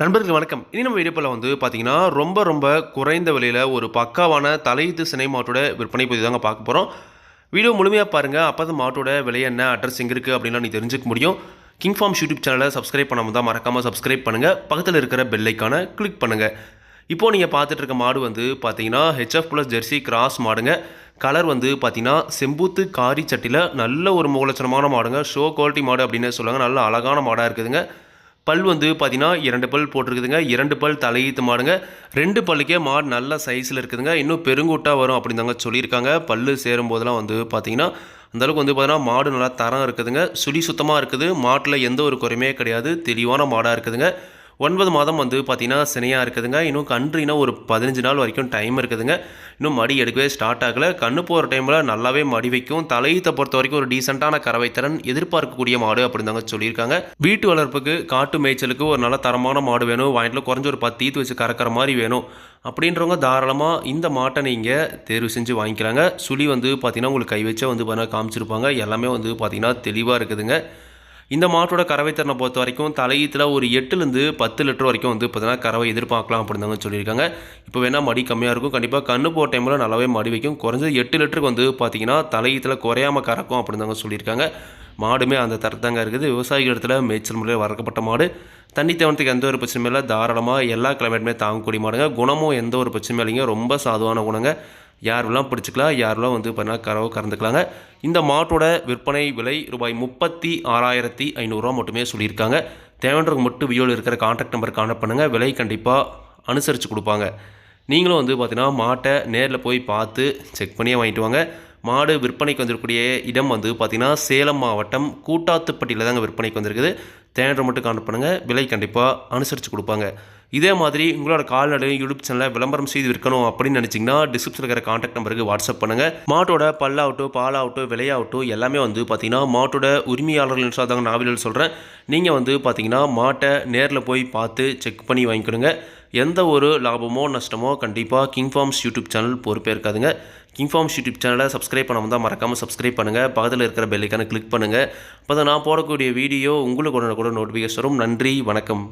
நண்பர்கள் வணக்கம். இனி நம்ம வீடியோவில் வந்து பார்த்தீங்கன்னா ரொம்ப ரொம்ப குறைந்த விலையில் ஒரு பக்காவான தலையீத்து சினை மாட்டோட விற்பனை பற்றி தாங்க பார்க்க போகிறோம் வீடியோ முழுமையாக பாருங்கள் அப்போ தான் மாட்டோட விலை என்ன அட்ரஸ் எங்கே இருக்குது அப்படின்லாம் நீ தெரிஞ்சுக்க முடியும். கிங் ஃபார்ம் யூடியூப் சேனலை சப்ஸ்கிரைப் பண்ணாமல் தான் மறக்காமல் சப்ஸ்கிரைப் பண்ணுங்கள் பக்கத்தில் இருக்கிற பெல்லைக்கான கிளிக் பண்ணுங்கள் இப்போது நீங்கள் பார்த்துட்டு இருக்க மாடு வந்து பார்த்தீங்கன்னா ஹெச்எஃப் ப்ளஸ் ஜெர்சி கிராஸ் மாடுங்க. கலர் வந்து பார்த்தீங்கன்னா செம்பூத்து காரி சட்டியில் நல்ல ஒரு முகலட்சணமான மாடுங்க. ஷோ குவாலிட்டி மாடு அப்படின்னு சொல்லுவாங்க. நல்ல அழகான மாடாக இருக்குதுங்க. பல் வந்து பார்த்திங்கன்னா இரண்டு பல் போட்டிருக்குதுங்க. இரண்டு பல் தலையீத்து மாடுங்க. ரெண்டு பல்லுக்கே மாடு நல்ல சைஸில் இருக்குதுங்க. இன்னும் பெருங்கூட்டாக வரும் அப்படின்னு தாங்க சொல்லியிருக்காங்க. பல்லு சேரும் போதெல்லாம் வந்து பார்த்தீங்கன்னா அந்தளவுக்கு வந்து பார்த்தீங்கன்னா மாடு நல்லா தரம் இருக்குதுங்க. சுடி சுத்தமாக இருக்குது. மாட்டில் எந்த ஒரு குறையுமே கிடையாது. தெளிவான மாடாக இருக்குதுங்க. ஒன்பது மாதம் வந்து பார்த்தீங்கன்னா சினையாக இருக்குதுங்க. இன்னும் கன்றுனா ஒரு பதினஞ்சு நாள் வரைக்கும் டைம் இருக்குதுங்க. இன்னும் மடி எடுக்கவே ஸ்டார்ட் ஆகலை. கண்ணு போகிற டைமில் நல்லாவே மடி வைக்கும். தலையீத்தை பொறுத்த வரைக்கும் ஒரு டீசெண்டான கறவை திறன் எதிர்பார்க்கக்கூடிய மாடு அப்படின்னு தாங்க சொல்லியிருக்காங்க. வீட்டு வளர்ப்புக்கு காட்டு மேய்ச்சலுக்கு ஒரு நல்ல தரமான மாடு வேணும். வாங்கிட்டு குறைஞ்ச ஒரு பத்து ஈத்து வச்சு கறக்கிற மாதிரி வேணும். அப்படின்றவங்க தாராளமாக இந்த மாட்டை நீங்கள் தேர்வு செஞ்சு வாங்கிக்கிறாங்க சுழி வந்து பார்த்தீங்கன்னா உங்களுக்கு கை வச்சா வந்து பார்த்தீங்கன்னா காமிச்சிருப்பாங்க. எல்லாமே வந்து பார்த்திங்கன்னா தெளிவாக இருக்குதுங்க. இந்த மாட்டோட கறவை திறனை பொறுத்த வரைக்கும் தலையீத்தில் ஒரு எட்டுலேருந்து பத்து லிட்டர் வரைக்கும் வந்து பார்த்தீங்கன்னா கறவை எதிர்பார்க்கலாம் அப்படின்னு சொல்லியிருக்காங்க. இப்போ வேணால் மடி கம்மியாக இருக்கும். கண்டிப்பாக கண்ணு போகிற டைமில் நல்லாவே மடி வைக்கும். குறைஞ்சது எட்டு லிட்டருக்கு வந்து பார்த்தீங்கன்னா தலையீத்தில் குறையாமல் கறக்கும் அப்படின்னு சொல்லியிருக்காங்க. மாடுமே அந்த தரத்தாங்க இருக்குது. விவசாயிகள் இடத்துல மேய்ச்சல் முறையில் வளர்க்கப்பட்ட மாடு. தண்ணி தேவனத்துக்கு எந்த ஒரு பிரச்சனையும் இல்லை. தாராளமாக எல்லா கிளைமேட்டுமே தாங்கக்கூடிய மாடுங்க. குணமும் எந்த ஒரு பிரச்சனையும் இல்லைங்க. ரொம்ப சாதுவான குணங்க. யாரெல்லாம் பிடிச்சிக்கலாம் யாரெல்லாம் வந்து பார்த்தீங்கன்னா கறவை கறந்துக்கலாங்க. இந்த மாட்டோட விற்பனை விலை ரூபாய் முப்பத்தி ஆறாயிரத்தி ஐநூறுரூவா மட்டுமே சொல்லியிருக்காங்க. தேவைன்றவங்க மட்டும் வியோவில் இருக்கிற கான்டாக்ட் நம்பர் கான்டாக்ட் பண்ணுங்கள் விலை கண்டிப்பாக அனுசரித்து கொடுப்பாங்க. நீங்களும் வந்து பார்த்தீங்கன்னா மாட்டை நேரில் போய் பார்த்து செக் பண்ணியே வாங்கிட்டு வாங்க. மாடு விற்பனைக்கு வந்திருக்கக்கூடிய இடம் வந்து பார்த்திங்கன்னா சேலம் மாவட்டம் கூட்டாத்துப்பட்டியில் தாங்க விற்பனைக்கு வந்திருக்குது. தேனரை மட்டும் கான்டாக்ட் பண்ணுங்கள் விலை கண்டிப்பாக அனுசரித்து கொடுப்பாங்க. இதே மாதிரி உங்களோட கால்நடை யூடியூப் சேனலில் விளம்பரம் செய்து விற்கணும் அப்படின்னு நினச்சிங்கன்னா டிஸ்கிரிப்ஷனில் இருக்கிற காண்டாக்ட் நம்பருக்கு வாட்ஸ்அப் பண்ணுங்கள் மாட்டோட பல்லாகட்டும் பாலாகட்டும் விலையாகட்டும் எல்லாமே வந்து பார்த்திங்கன்னா மாட்டோட உரிமையாளர்கள் சாதாங்க நாவலில் சொல்கிறேன் நீங்கள் வந்து பார்த்திங்கன்னா மாட்டை நேரில் போய் பார்த்து செக் பண்ணி வாங்கிக்கணுங்க. எந்த ஒரு லாபமோ நஷ்டமோ கண்டிப்பாக கிங் ஃபார்ம்ஸ் யூடியூப் சேனல் பொறுப்பேற்காதுங்க. கிங் ஃபார்ம்ஸ் யூடியூப் சேனலை சப்ஸ்கிரைப் பண்ணாமல் தான் மறக்காமல் சப்ஸ்கிரைப் பண்ணுங்கள் பக்கத்தில் இருக்கிற பெல்லைக்கான கிளிக் பண்ணுங்கள் அப்போ தான் நான் போடக்கூடிய வீடியோ உங்களுக்கு உடனே கூட நோட்டிஃபிகேஷன் வரும். நன்றி வணக்கம்.